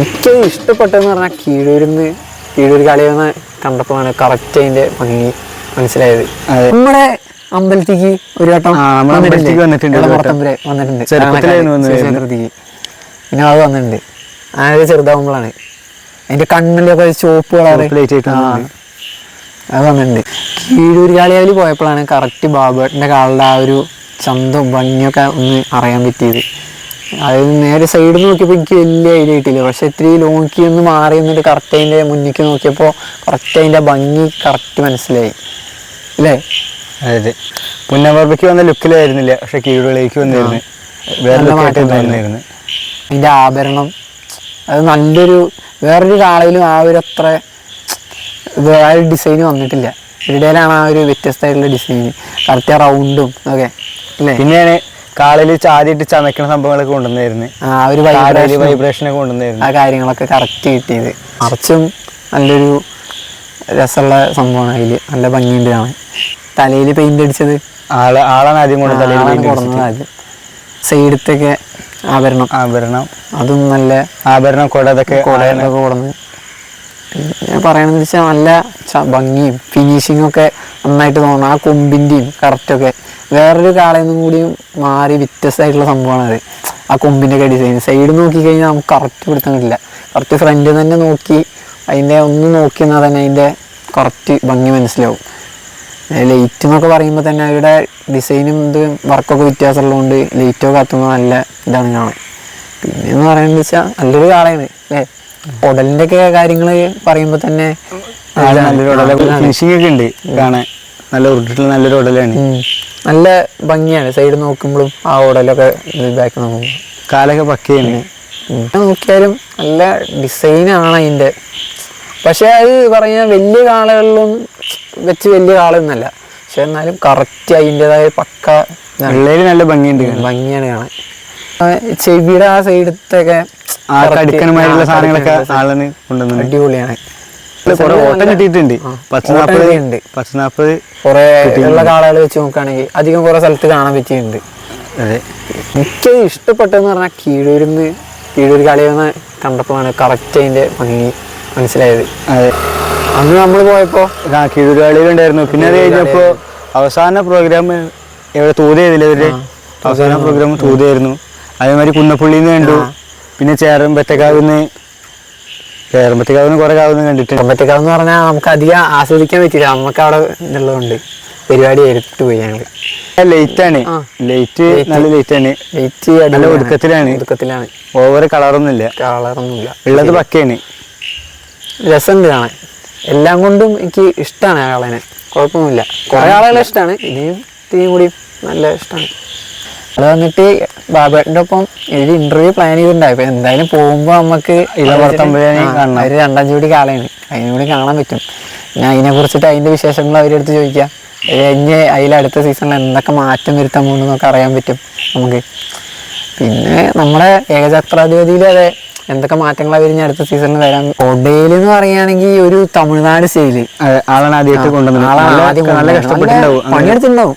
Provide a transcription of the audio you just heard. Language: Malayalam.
എനിക്ക് ഇഷ്ടപ്പെട്ടതെന്ന് പറഞ്ഞാൽ കീഴൂരിന്ന് കീഴൂർ കളിയെന്ന് കണ്ടപ്പോഴാണ് കറക്റ്റ് അതിന്റെ ഭംഗി മനസ്സിലായത്. നമ്മുടെ അമ്പലത്തേക്ക് ഒരു വട്ടം വന്നിട്ടുണ്ട്. വന്നിട്ടുണ്ട് പിന്നെ അത് വന്നിട്ടുണ്ട്. അങ്ങനെ ചെറുതാവുമ്പോഴാണ്. അതിന്റെ കണ്ണിലൊക്കെ ചോപ്പ് കളറ്. അത് വന്നിട്ടുണ്ട്. കീഴൂർ കാളിയാവിൽ പോയപ്പോഴാണ് കറക്റ്റ് ബാബുവേട്ടന്റെ കാളുടെ ആ ഒരു ചന്തവും ഭംഗിയൊക്കെ ഒന്ന് അറിയാൻ പറ്റിയത്. അതായത് നേരെ സൈഡിൽ നോക്കിയപ്പോൾ എനിക്ക് വലിയ ഐഡിയ കിട്ടിയില്ല. പക്ഷെ ഇത്തിരി ലോക്കി ഒന്ന് മാറി നിന്നിട്ട് കറക്റ്റ് അതിന്റെ മുന്നിക്ക് നോക്കിയപ്പോൾ കറക്റ്റ് അതിന്റെ ഭംഗി കറക്റ്റ് മനസ്സിലായി. അല്ലേ അതെ പുന്നമ്പറമ്പയ്ക്ക് വന്ന ലുക്കിലായിരുന്നില്ല പക്ഷെ കീഴുകളിലേക്ക് വന്നിരുന്നു. വേറെ വന്നിരുന്നു അതിന്റെ ആഭരണം അത് നല്ലൊരു വേറൊരു കാളയിലും ആ ഒരു അത്ര വേറെ ഡിസൈന് ഡിസൈൻ വന്നിട്ടില്ല. ഇവിടെയാണ് ആ ഒരു വ്യത്യസ്തമായിട്ടുള്ള ഡിസൈൻ കറക്റ്റ് റൗണ്ടും ഒക്കെ അല്ലേ പിന്നെയാണ് കാലിൽ ചാടിയിട്ട് ചമയ്ക്കുന്ന സംഭവങ്ങളൊക്കെ കൊണ്ടുവന്നായിരുന്നു. ആ ഒരു വൈബ്രേഷൻ ഒക്കെ കൊണ്ടുവന്നായിരുന്നു. ആ കാര്യങ്ങളൊക്കെ കറക്റ്റ് കിട്ടിയത്. മറിച്ചും നല്ലൊരു രസമുള്ള സംഭവമാണ് അതിൽ നല്ല ഭംഗിയുണ്ട് കാണാൻ. തലയിൽ പെയിന്റ് അടിച്ചത്. ആൾ ആളാണ് ആദ്യം കൊണ്ട് തലയിൽ കൊടുന്നത്. ആദ്യം. സൈഡത്തൊക്കെ ആഭരണം. ആഭരണം. അതും നല്ല ആഭരണം കൊട അതൊക്കെ കൊടുന്നു കൊടുന്ന് ഞാൻ പറയണമെന്ന് വെച്ചാൽ നല്ല ഭംഗിയും ഫിനിഷിങ്ങും ഒക്കെ നന്നായിട്ട് തോന്നുന്നു ആ കൊമ്പിന്റെയും കറക്റ്റൊക്കെ വേറൊരു കാളയൊന്നും കൂടിയും മാറി വ്യത്യസ്തമായിട്ടുള്ള സംഭവമാണ് അത്. ആ കൊമ്പിന്റെ ഒക്കെ ഡിസൈൻ സൈഡ് നോക്കിക്കഴിഞ്ഞാൽ നമുക്ക് കറക്റ്റ് പിടുത്തം കിട്ടില്ല കറക്റ്റ് ഫ്രണ്ട് തന്നെ നോക്കി അതിന്റെ ഒന്ന് നോക്കി എന്നാൽ തന്നെ അതിന്റെ കറക്റ്റ് ഭംഗി മനസ്സിലാവും. ലൈറ്റ് എന്നൊക്കെ പറയുമ്പോൾ തന്നെ അവരുടെ ഡിസൈനും ഇത് വർക്കൊക്കെ വ്യത്യാസമുള്ളതുകൊണ്ട് ലൈറ്റോ കത്തുമ്പോൾ നല്ല ഇതാണ് കാണാൻ. പിന്നെ എന്ന് പറയുന്നത് വെച്ചാൽ നല്ലൊരു കാളയാണ് അല്ലേ? ഉടലിന്റെ ഒക്കെ കാര്യങ്ങൾ പറയുമ്പോ തന്നെ ആൾ നല്ലൊരു ഉടല. ഫിനിഷിംഗ് ഒക്കെ ഉണ്ട് കാണാൻ. നല്ല ഉരുട്ടിട്ടുള്ള നല്ലൊരു ഉടലാണ്. നല്ല ഭംഗിയാണ്. സൈഡ് നോക്കുമ്പോഴും ആ ഉടലൊക്കെ ഇതാക്കി നോക്കുമ്പോൾ കാലൊക്കെ പക്കയാണ്. നോക്കിയാലും നല്ല ഡിസൈനാണ് അതിന്റെ. പക്ഷെ അത് പറഞ്ഞ വലിയ കാളകളിലും വെച്ച് വലിയ കാളൊന്നല്ല പക്ഷെ എന്നാലും കറക്റ്റ് അതിന്റെതായ പക്ക. നല്ല ഭംഗിയുണ്ട് ഭംഗിയാണ് കാണാൻ. ചെവിയുടെ ആ സൈഡത്തൊക്കെ ആ, സാധനങ്ങളൊക്കെ ആളാണ് കൊണ്ടുവന്നത് അടിപൊളിയാണ്. കുറെ ഓട്ടം കിട്ടിയിട്ടുണ്ട്. പത്ത് നാൽപ്പത് ഉണ്ട് പത്ത് നാൽപ്പത് കുറെ ഉള്ള കാളകൾ വെച്ച് നോക്കുകയാണെങ്കിൽ അധികം കുറെ സ്ഥലത്ത് കാണാൻ പറ്റിയിട്ടുണ്ട്. അതെ. എനിക്ക് ഇഷ്ടപ്പെട്ടെന്ന് പറഞ്ഞാൽ കീഴൂരിന്ന് കീഴൂർ കളിയെന്ന് കണ്ടപ്പോഴാണ് കറക്റ്റ് അതിന്റെ ഭംഗി മനസ്സിലായത്. അതെ. അന്ന് നമ്മൾ പോയപ്പോ ആ കീഴുകാളിയിലുണ്ടായിരുന്നു പിന്നെ അത് കഴിഞ്ഞപ്പോ അവസാന പ്രോഗ്രാം എവിടെ തൂതയതില്ല ഇവർ അവസാന പ്രോഗ്രാം തൂതയായിരുന്നു. അതേമാതിരി കുന്നപ്പള്ളിന്ന് കണ്ടു. പിന്നെ ചേറമ്പറ്റക്കാവിന്ന് ചേറമ്പറ്റക്കാവിന്ന് കുറെ കാവുന്ന് കണ്ടിട്ടുണ്ട്. എന്ന് പറഞ്ഞാൽ നമുക്ക് അധികം ആസ്വദിക്കാൻ പറ്റില്ല. നമുക്ക് അവിടെ ഉള്ളതുകൊണ്ട് പരിപാടി എടുത്തിട്ട് പോയി ഞങ്ങൾ ലൈറ്റ് ആണ്. ലൈറ്റ് നല്ല ലൈറ്റ് ആണ്. വെയിറ്റ് നല്ല ഒതുക്കത്തിലാണ് ഒതുക്കത്തിലാണ് ഓവർ കളറൊന്നുമില്ല കളറൊന്നുമില്ല ഉള്ളത് പക്കയാണ്. രസമുണ്ട് കാണാൻ. എല്ലാം കൊണ്ടും എനിക്ക് ഇഷ്ടമാണ് ആളെ കുഴപ്പമൊന്നുമില്ല. കുറെ ആളുകളെ ഇഷ്ടമാണ്. ഇനിയും തീയും കൂടി നല്ല ഇഷ്ടമാണ്. അത് വന്നിട്ട് ബാബേട്ടന്റെ ഒപ്പം ഒരു ഇന്റർവ്യൂ പ്ലാൻ ചെയ്തിട്ടുണ്ടായി. അപ്പൊ എന്തായാലും പോകുമ്പോ നമുക്ക് ഇളവർത്തമ്പുഴേനെ കാണണം. ഒരു രണ്ടാം ജോഡി കാളയാണ്. അതിനും കൂടി കാണാൻ പറ്റും. ഞാൻ അതിനെ കുറിച്ചിട്ട് അതിന്റെ വിശേഷങ്ങൾ അവരെടുത്ത് അടുത്ത് ചോദിക്കാം. കഴിഞ്ഞ് അതിൽ അടുത്ത സീസണിൽ എന്തൊക്കെ മാറ്റം വരുത്താൻ പോകുന്നതൊക്കെ അറിയാൻ പറ്റും നമുക്ക്. പിന്നെ നമ്മുടെ ഏകചക്രാധിപതിയിൽ അതെ എന്തൊക്കെ മാറ്റങ്ങളാണ് വരുന്ന അടുത്ത സീസണിൽ വരാൻ ഒഡേൽ എന്ന് പറയുകയാണെങ്കിൽ ഒരു തമിഴ്നാട് സ്റ്റൈൽ. ആളാണ് ആദ്യമായിട്ട് കൊണ്ടുവന്നത്. പണിയെടുത്തിട്ടുണ്ടാവും.